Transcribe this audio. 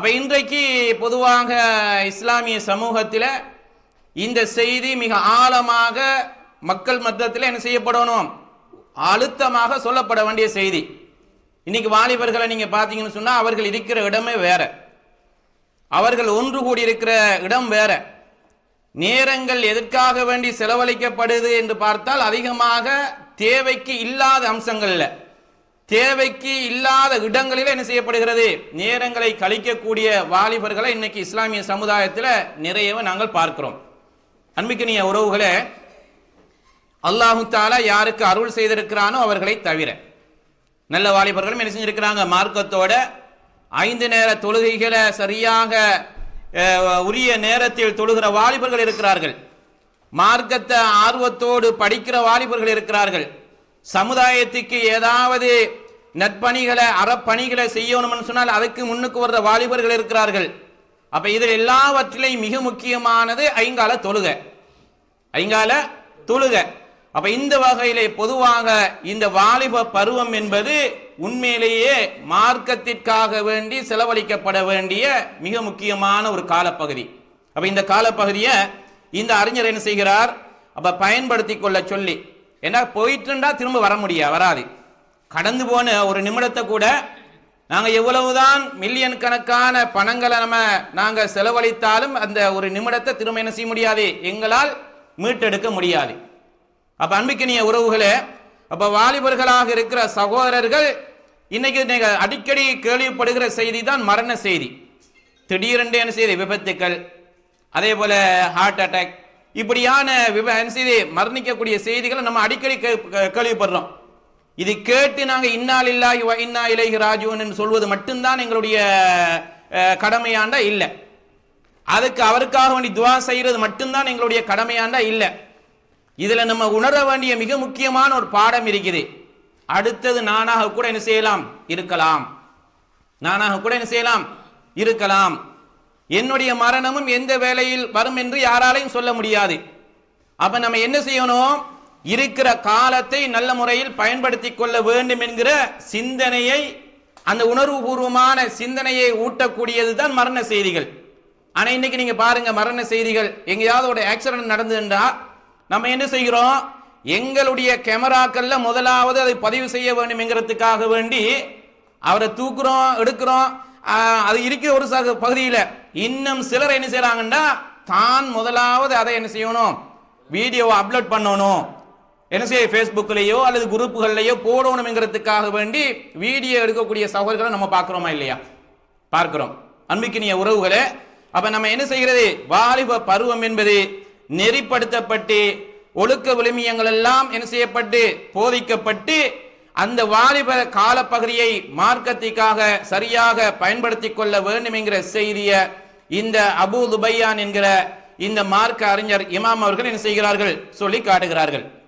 அப்போ இன்றைக்கு பொதுவாக இஸ்லாமிய சமூகத்தில் இந்த செய்தி மிக ஆழமாக மக்கள் மத்தத்தில் என்ன செய்யப்படணும்? அழுத்தமாக சொல்லப்பட வேண்டிய செய்தி. இன்னைக்கு வாலிபர்களை நீங்கள் பார்த்தீங்கன்னு சொன்னால் அவர்கள் இருக்கிற இடமே வேற. அவர்கள் ஒன்று கூடி இருக்கிற இடம் வேற. நேரங்கள் எதற்காக வேண்டி செலவழிக்கப்படுது என்று பார்த்தால் அதிகமாக தேவைக்கு இல்லாத அம்சங்களில். தேவைக்கு இல்லாத இடங்களில் என்ன செய்யப்படுகிறது? நேரங்களை கழிக்கக்கூடிய வாலிபர்களை இன்னைக்கு இஸ்லாமிய சமுதாயத்தில் நிறையவே நாங்கள் பார்க்கிறோம். அன்பிக்கினிய உறவுகளே அல்லாஹு தாலா யாருக்கு அருள் செய்திருக்கிறானோ அவர்களை தவிர நல்ல வாலிபர்களும் என்ன செஞ்சிருக்கிறாங்க? மார்க்கத்தோட ஐந்து நேர தொழுகைகளை சரியாக உரிய நேரத்தில் தொழுகிற வாலிபர்கள் இருக்கிறார்கள். மார்க்கத்தை ஆர்வத்தோடு படிக்கிற வாலிபர்கள் இருக்கிறார்கள். சமுதாயத்துக்கு ஏதாவது நற்பணிகளை அறப்பணிகளை செய்யணும்னு சொன்னால் அதுக்கு முன்னுக்கு வர்ற வாலிபர்கள் இருக்கிறார்கள். அப்ப இதில் எல்லாவற்றிலையும் மிக முக்கியமானது ஐங்கால தொழுக. ஐங்கால தொழுக. அப்ப இந்த வகையிலே பொதுவாக இந்த வாலிப பருவம் என்பது உண்மையிலேயே மார்க்கத்திற்காக வேண்டி செலவழிக்கப்பட வேண்டிய மிக முக்கியமான ஒரு காலப்பகுதி. அப்ப இந்த காலப்பகுதியை இந்த அறிஞர் என்ன செய்கிறார்? அப்ப பயன்படுத்தி கொள்ள சொல்லி ஏன்னா போயிட்டுண்டா திரும்ப வர முடியாது வராது. கடந்து போன ஒரு நிமிடத்தை கூட நாங்கள் எவ்வளவுதான் மில்லியன் கணக்கான பணங்களை நம்ம நாங்கள் செலவழித்தாலும் அந்த ஒரு நிமிடத்தை திரும்ப என்ன செய்ய முடியாது. எங்களால் மீட்டெடுக்க முடியாது. அப்போ அன்பிக்கினிய உறவுகளே அப்போ வாலிபர்களாக இருக்கிற சகோதரர்கள் இன்னைக்கு நீங்கள் அடிக்கடி கேள்விப்படுகிற செய்தி தான் மரண செய்தி. திடீரென்று என்ன செய்தி விபத்துக்கள் அதே போல ஹார்ட் அட்டாக் இப்படியான விவ செய்தி மரணிக்கக்கூடிய செய்திகளை நம்ம அடிக்கடி கேள்விப்படுறோம். இது கேட்டு நாங்கள் இன்னால் இல்லாஹி இன்னா இலகி ராஜுவன் சொல்வது மட்டும்தான் எங்களுடைய கடமையாண்டா இல்லை. அதுக்கு அவருக்காக வேண்டி துவா செய்கிறது மட்டும்தான் எங்களுடைய கடமையாண்டா இல்லை. இதில் நம்ம உணர வேண்டிய மிக முக்கியமான ஒரு பாடம் இருக்குது. அடுத்தது நானாக கூட என்ன செய்யலாம்? இருக்கலாம். நானாக கூட என்ன செய்யலாம்? இருக்கலாம். என்னுடைய மரணமும் எந்த வேலையில் வரும் என்று யாராலையும் சொல்ல முடியாது. அப்ப நம்ம என்ன செய்யணும்? இருக்கிற காலத்தை நல்ல முறையில் பயன்படுத்திக் கொள்ள வேண்டும் என்கிற சிந்தனையை அந்த உணர்வுபூர்வமான சிந்தனையை ஊட்டக்கூடியது தான் மரண செய்திகள். ஆனால் இன்னைக்கு நீங்க பாருங்க மரண செய்திகள் எங்கேயாவது ஒரு ஆக்சிடென்ட் நடந்துட்டா நம்ம என்ன செய்கிறோம்? எங்களுடைய கேமராக்கள்ல முதலாவது அதை பதிவு செய்ய வேண்டும் என்கிறதுக்காக வேண்டி அவரை தூக்குறோம் எடுக்கிறோம். அது இருக்கிற ஒரு பகுதியில் இன்னும் சிலர் என்ன செய்யறாங்கன்னா தான் முதலாவது அதை என்ன செய்யணும்? வீடியோவை அப்லோட் பண்ணணும். என்ன செய்ய ஃபேஸ்புக்லேயோ அல்லது குரூப்புகள்லையோ போடணுங்கிறதுக்காக வேண்டி வீடியோ எடுக்கக்கூடிய சகோதரர்களை நம்ம பார்க்குறோமா இல்லையா? பார்க்கிறோம். அன்பிக்கினிய உறவுகளே அப்போ நம்ம என்ன செய்கிறது? வாலிப பருவம் என்பது நெறிப்படுத்தப்பட்டு ஒழுக்க விளிமியங்கள் எல்லாம் என்ன செய்யப்பட்டு போதிக்கப்பட்டு அந்த வாலிப காலப்பகுதியை மார்க்கத்திற்காக சரியாக பயன்படுத்தி கொள்ள வேண்டும் என்கிற செய்தியை இந்த அபு துபையான் என்கிற இந்த மார்க்க அறிஞர் இமாம் அவர்கள் என்ன செய்கிறார்கள்? சொல்லி காட்டுகிறார்கள்.